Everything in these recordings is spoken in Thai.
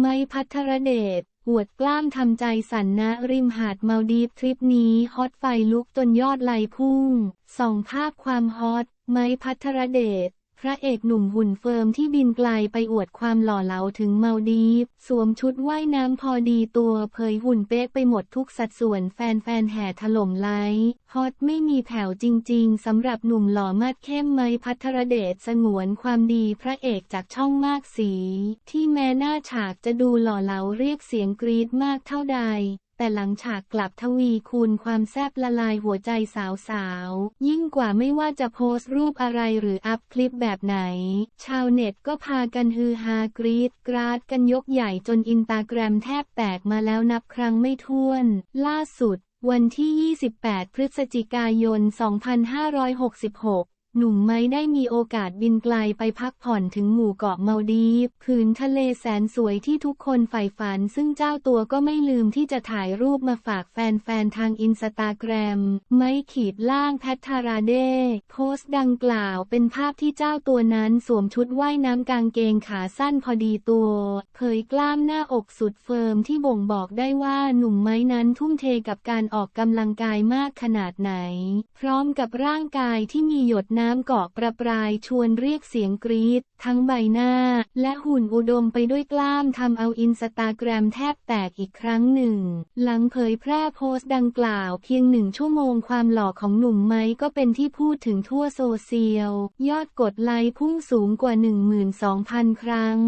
ไม้พัทรเดชอวดกล้ามทำใจสั่นนะริมหาดมาดีฟทริปนี้ฮอตไฟลุกจนยอดไลค์พุ่งส่องภาพความฮอตไม้พัทรเดช พระเอกหนุ่มหุ่นเฟิร์มที่บินไกลไปอวดความหล่อเหลาถึงเมาลดีฟสวมชุดว่ายน้ำพอดีตัวเผยหุ่นเป๊ะไปหมดทุกสัดส่วนแฟนๆแห่ถล่มไลค์ฮอตไม่มีแผ่วจริงๆสำหรับหนุ่มหล่อมาดเข้มไมพัทรเดชสงวนความดีพระเอกจากช่องมากสี ที่แม้หน้าฉากจะดูหล่อเหลาเรียกเสียงกรี๊ดมากเท่าใด แต่หลังฉากกลับทวีคูณความแซบละลายหัวใจสาวๆ ยิ่งกว่าไม่ว่าจะโพสต์รูปอะไรหรืออัพคลิปแบบไหน ชาวเน็ตก็พากันฮือฮากรีดกราดกันยกใหญ่จนอินตาแกรมแทบแตกมาแล้วนับครั้งไม่ถ้วน ล่าสุดวันที่ 28 พฤศจิกายน 2566 หนุ่มไม้ได้มีโอกาสบินไกลไปพักผ่อนถึงหมู่เกาะเมาดีฟผืนทะเลแสนสวยที่ทุกคนใฝ่ฝัน ซึ่งเจ้าตัวก็ไม่ลืมที่จะถ่ายรูปมาฝากแฟนๆ ทางอินสตาแกรม ไม้ขีดล่างแพทธาราเดโพสต์ดังกล่าวเป็นภาพที่เจ้าตัวนั้นสวมชุดว่ายน้ำกางเกงขาสั้นพอดีตัว เผยกล้ามหน้าอกสุดเฟิร์มที่บ่งบอกได้ว่าหนุ่มไม้นั้นทุ่มเทกับการออกกำลังกายมากขนาดไหน พร้อมกับร่างกายที่มีหยดน้น้ำเกาะประปรายชวนเรียกเสียงกรีดทั้งใบหน้า และหุ่นอุดมไปด้วยกล้ามทำเอาอินสตาแกรมแทบแตกอีกครั้งหนึ่ง หลังเผยแพร่โพสต์ดังกล่าวเพียงหนึ่งชั่วโมงความหล่อของหนุ่มไม้ก็เป็นที่พูดถึงทั่วโซเชียล ยอดกดไลค์พุ่งสูงกว่า 12,000 ครั้ง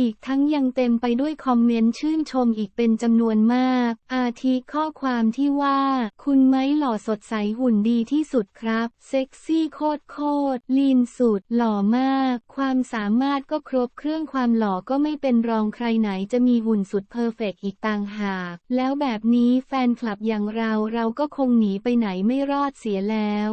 อีกทั้งยังเต็มไปด้วยคอมเมนต์ชื่นชมอีกเป็นจำนวนมาก อาทิข้อความที่ว่า คุณไม้หล่อสดใสหุ่นดีที่สุดครับ เซ็กซี่โคตรโคตรลีนสุด หล่อมาก ความสามารถก็ครบเครื่องความหล่อก็ไม่เป็นรองใครไหนจะมีหุ่นสุดเพอร์เฟกอีกต่างหาก แล้วแบบนี้แฟนคลับอย่างเราเราก็คงหนีไปไหนไม่รอดเสียแล้ว